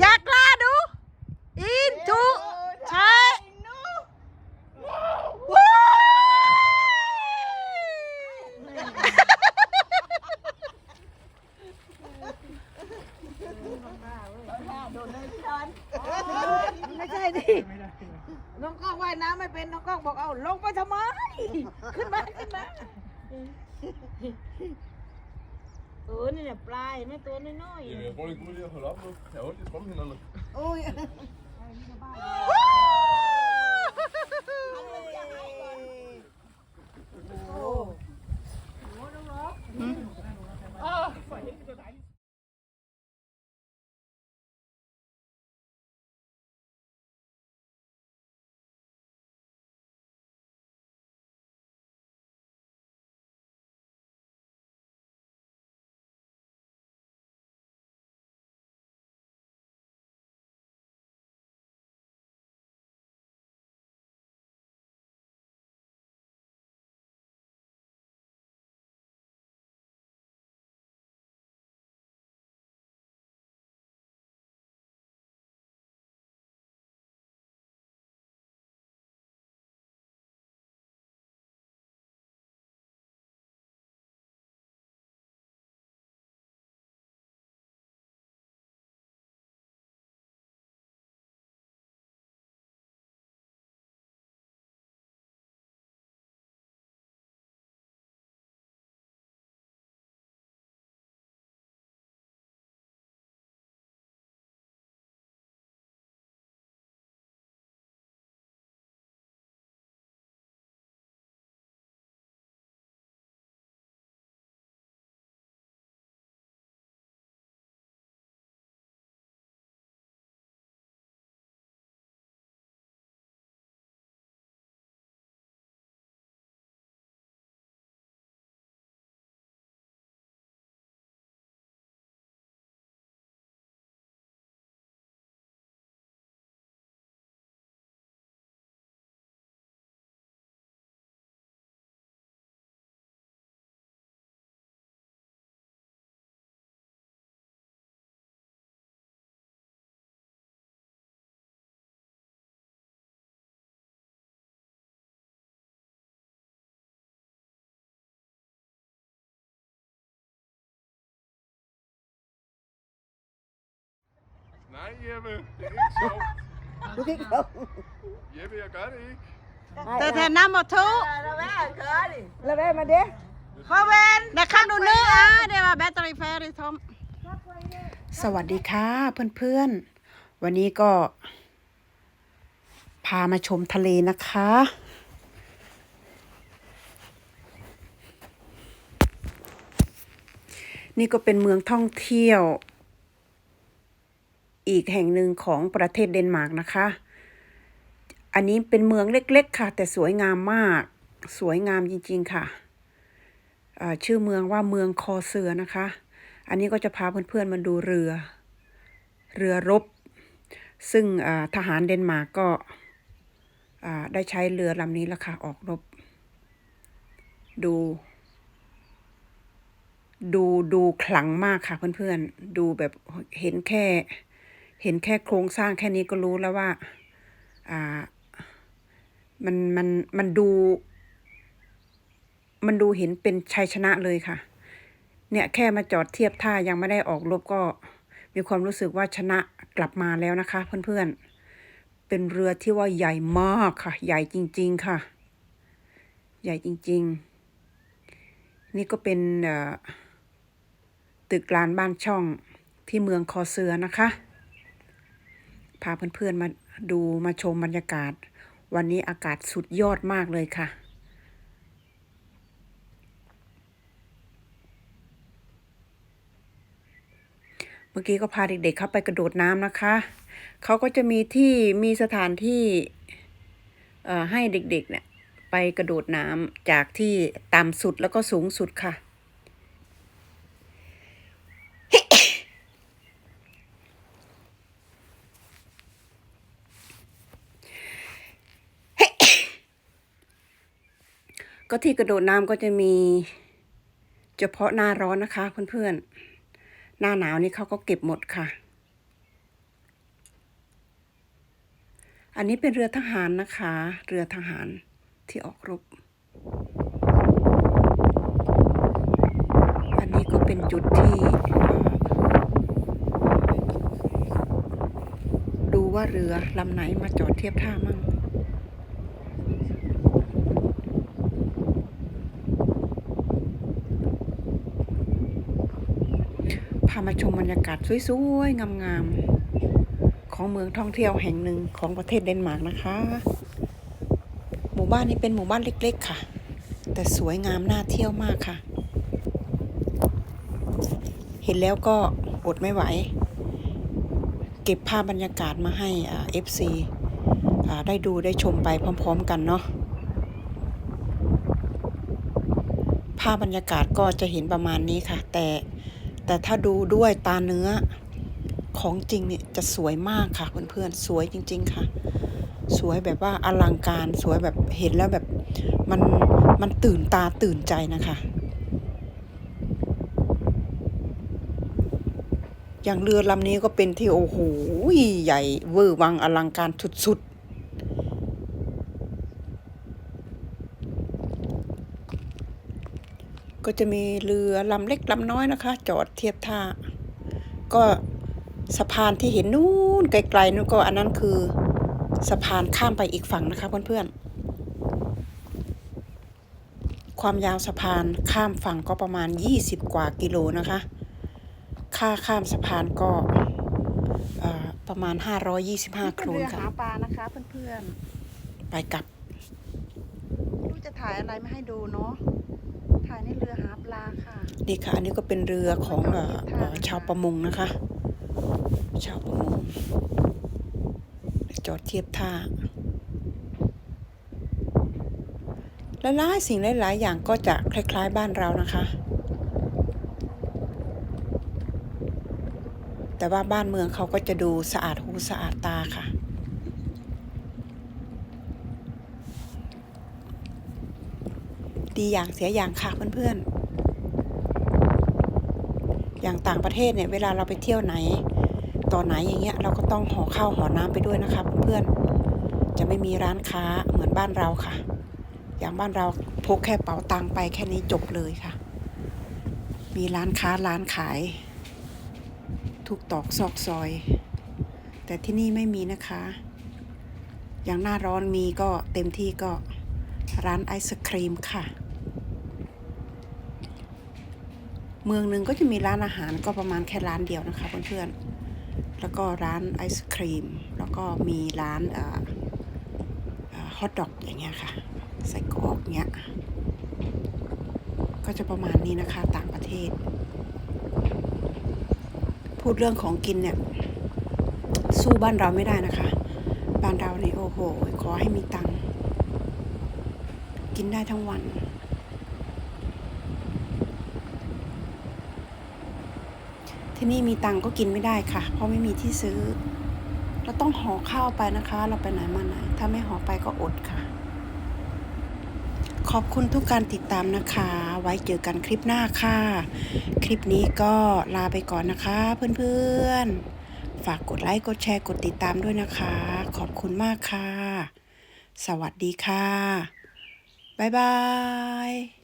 อยากลาดูอินทูใช่ว้ายไม่ใช่ดิ น้องก้องว่ายน้ำไม่เป็น น้องก้องบอกเอาลงไปทำไม ขึ้นมา ขึ้นมาเออนี่แหละปลายไม่ตัวน้อยๆ Jamen, jeg bruger lige lige at holde op nu. Jeg har ondt i tromhænderne. โอ้ย เด้พ่อเวนเดี๋ยวข้ามดูเนื้ออะเดี๋ยวมาแบตเตอรี่แฟร์ดิทอมสวัสดีค่ะเพื่อนๆ วันนี้ก็ พามาชมทะเลนะคะ นี่ก็เป็นเมืองท่องเที่ยว อีกแห่งหนึ่งของประเทศเดนมาร์กนะคะ อันนี้เป็นเมืองเล็กๆค่ะ แต่สวยงามมาก สวยงามจริงๆค่ะ ชื่อเมืองว่าเมืองคอเสือนะคะ อันนี้ก็จะพาเพื่อนๆมาดูเรือ เรือรบ ซึ่งทหารเดนมาร์กก็ได้ใช้เรือลำนี้ล้วค่ะออกรบ ดู ดูดูขลังมากค่ะเพื่อนๆ ดูแบบเห็นแค่ เห็นแค่โครงสร้างแค่นี้ก็รู้แล้วว่า อ่า มันมันมันดู มันดูเห็นเป็นชัยชนะเลยค่ะ เนี่ยแค่มาจอดเทียบท่ายังไม่ได้ออกรบก็ มีความรู้สึกว่าชนะกลับมาแล้วนะคะ เพื่อนๆ เป็นเรือที่ว่าใหญ่มากค่ะ ใหญ่จริง ๆ ค่ะ ใหญ่จริง ๆ นี่ก็เป็นตึกลานบ้านช่องที่เมืองคอเสือนะคะ พาเพื่อนๆมาดูมาชมบรรยากาศ วันนี้อากาศสุดยอดมากเลยค่ะ เมื่อกี้ก็พาเด็กๆเข้าไปกระโดดน้ำนะคะ เขาก็จะมีที่มีสถานที่ให้เด็กๆเนี่ยไปกระโดดน้ำจากที่ต่ำสุดแล้วก็สูงสุดค่ะ ก็ที่กระโดดน้ำก็จะมี เฉพาะหน้าร้อนนะคะเพื่อนๆ หน้าหนาวนี่เขาก็เก็บหมดค่ะ อันนี้เป็นเรือทหารนะคะ เรือทหารที่ออกรบ อันนี้ก็เป็นจุดที่ ดูว่าเรือลำไหนมาจอดเทียบท่ามั่ง พา มาชมบรรยากาศสวยๆ งามๆ ของเมืองท่องเที่ยวแห่งหนึ่งของประเทศเดนมาร์กนะคะ หมู่บ้านนี้เป็นหมู่บ้านเล็ก ๆ ค่ะ แต่สวยงามน่าเที่ยวมากค่ะ เห็นแล้วก็อดไม่ไหว เก็บภาพบรรยากาศมาให้อ่า FC ได้ดูได้ชมไปพร้อม ๆ กันเนาะภาพบรรยากาศก็จะเห็นประมาณนี้ค่ะ แต่ แต่ถ้าดูด้วยตาเนื้อของจริงเนี่ยจะสวยมากค่ะเพื่อนๆสวยจริง ๆ ค่ะ สวยแบบว่าอลังการสวยแบบเห็นแล้วแบบมันมันตื่นตาตื่นใจนะคะอย่างเรือลำนี้ก็เป็นที่โอ้โหใหญ่เวอร์วังอลังการสุดๆ ก็จะมีเรือลำเล็กลำน้อยนะคะ จอดเทียบท่า ก็สะพานที่เห็นนู่นไกลๆนู่นก็อันนั้นคือสะพานข้ามไปอีกฝั่งนะคะเพื่อนๆ ความยาวสะพานข้ามฝั่งก็ประมาณ 20 กว่ากิโลนะคะ ค่าข้ามสะพานก็เอ่อประมาณ 525 โครนเรือค่ะหาปลานะคะเพื่อนไปกลับๆไม่รู้จะถ่ายอะไรมาให้ดูเนาะถ่าย ในเรือหาปลาค่ะ นี่ค่ะ อันนี้ก็เป็นเรือของเอ่อเอ่อชาวประมงนะคะ ชาวประมง จอดเทียบท่าหลายๆสิ่งหลาย ๆ อย่างก็จะคล้าย ๆ บ้านเรานะคะ แต่ว่าบ้านเมืองเขาก็จะดูสะอาดหูสะอาดตาค่ะ ดีอย่างเสียอย่างค่ะเพื่อนๆ อย่างต่างประเทศเนี่ยเวลาเราไปเที่ยวไหน ต่อไหนอย่างเงี้ยเราก็ต้องห่อข้าวห่อน้ำไปด้วยนะคะเพื่อนๆ จะไม่มีร้านค้าเหมือนบ้านเราค่ะ อย่างบ้านเราพกแค่เป๋าตังไปแค่นี้จบเลยค่ะ มีร้านค้าร้านขาย ทุกตอกซอกซอย แต่ที่นี่ไม่มีนะคะ อย่างหน้าร้อนมีก็เต็มที่ก็ร้านไอศครีมค่ะ เมืองหนึ่งก็จะมีร้านอาหารก็ประมาณแค่ร้านเดียวนะคะเพื่อนๆ แล้วก็ร้านไอศครีม แล้วก็มีร้านฮอทดอกอย่างเงี้ยค่ะใส่กรอกเงี้ย ก็จะประมาณนี้นะคะต่างประเทศ พูดเรื่องของกินเนี่ย สู้บ้านเราไม่ได้นะคะ บ้านเราเนี่โอ้โห ขอให้มีตังกินได้ทั้งวัน ที่นี่มีตังก็กินไม่ได้ค่ะ เพราะไม่มีที่ซื้อ เราต้องห่อข้าวไปนะคะ เราไปไหนมาไหน ถ้าไม่ห่อไปก็อดค่ะ ขอบคุณทุกการติดตามนะคะ ไว้เจอกันคลิปหน้าค่ะ คลิปนี้ก็ลาไปก่อนนะคะ เพื่อนๆ ฝากกดไลค์ กดแชร์ กดติดตามด้วยนะคะ ขอบคุณมากค่ะ สวัสดีค่ะ บ๊ายบาย